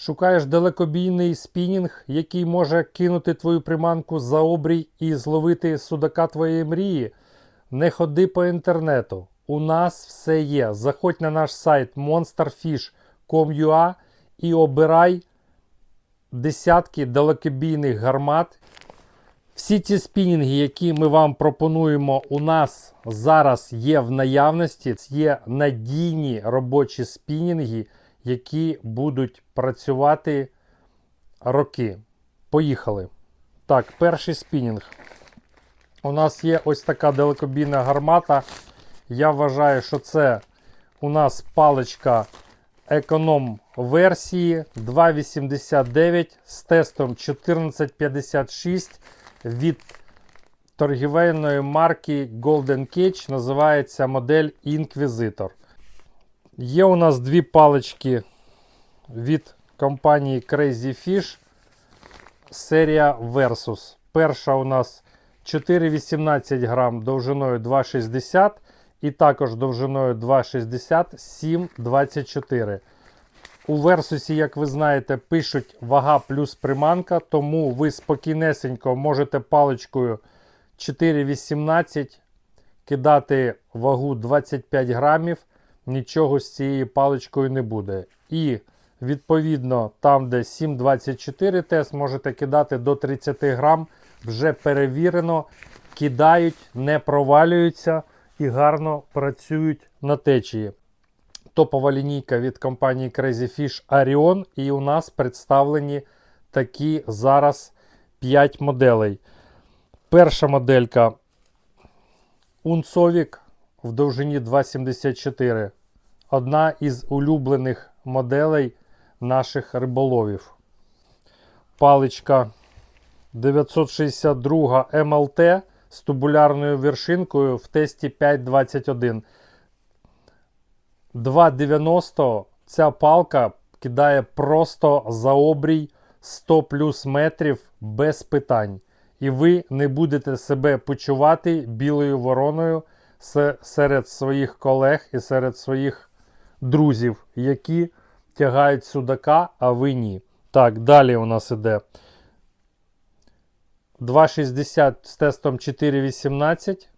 Шукаєш далекобійний спінінг, який може кинути твою приманку за обрій і зловити судака твоєї мрії? Не ходи по інтернету. У нас все є. Заходь на наш сайт monsterfish.com.ua і обирай десятки далекобійних гармат. Всі ці спінінги, які ми вам пропонуємо, у нас зараз є в наявності. Це є надійні робочі спінінги, які будуть працювати роки. Поїхали. Так, перший спінінг. У нас є ось така далекобійна гармата. Я вважаю, що це у нас паличка економ версії 2,89 з тестом 1456 від торгівельної марки Golden Cage. Називається модель Inquisitor. Є у нас дві палички від компанії Crazy Fish. Серія Versus. Перша у нас 4,18 грам довжиною 2,60 і також довжиною 2,60 7,24. У Версусі, як ви знаєте, пишуть вага плюс приманка, тому ви спокійнесенько можете паличкою 4,18 кидати вагу 25 грамів, нічого з цією паличкою не буде. І відповідно, там, де 7,24 тест, можете кидати до 30 грам, вже перевірено, кидають, не провалюються і гарно працюють на течії топова лінійка від компанії Crazy Fish Arion. І у нас представлені такі зараз 5 моделей. Перша моделька Унцовік в довжині 2,74. Одна із улюблених моделей наших риболовів. Паличка 962 МЛТ з тубулярною вершинкою в тесті 5.21. 2,90 ця палка кидає просто за обрій 100 плюс метрів без питань. І ви не будете себе почувати білою вороною серед своїх колег і серед своїх друзів, які тягають судака, а ви ні. Так, далі у нас іде 2,60 з тестом 4,18.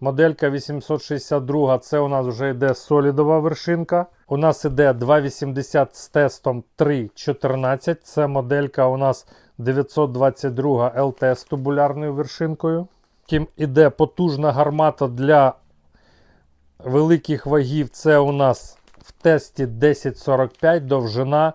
Моделька 862 це у нас вже йде солідова вершинка. У нас іде 280 з тестом 3.14. Це моделька у нас 922 ЛТ з тубулярною вершинкою. Потім іде потужна гармата для великих вагів. Це у нас в тесті 1045 довжина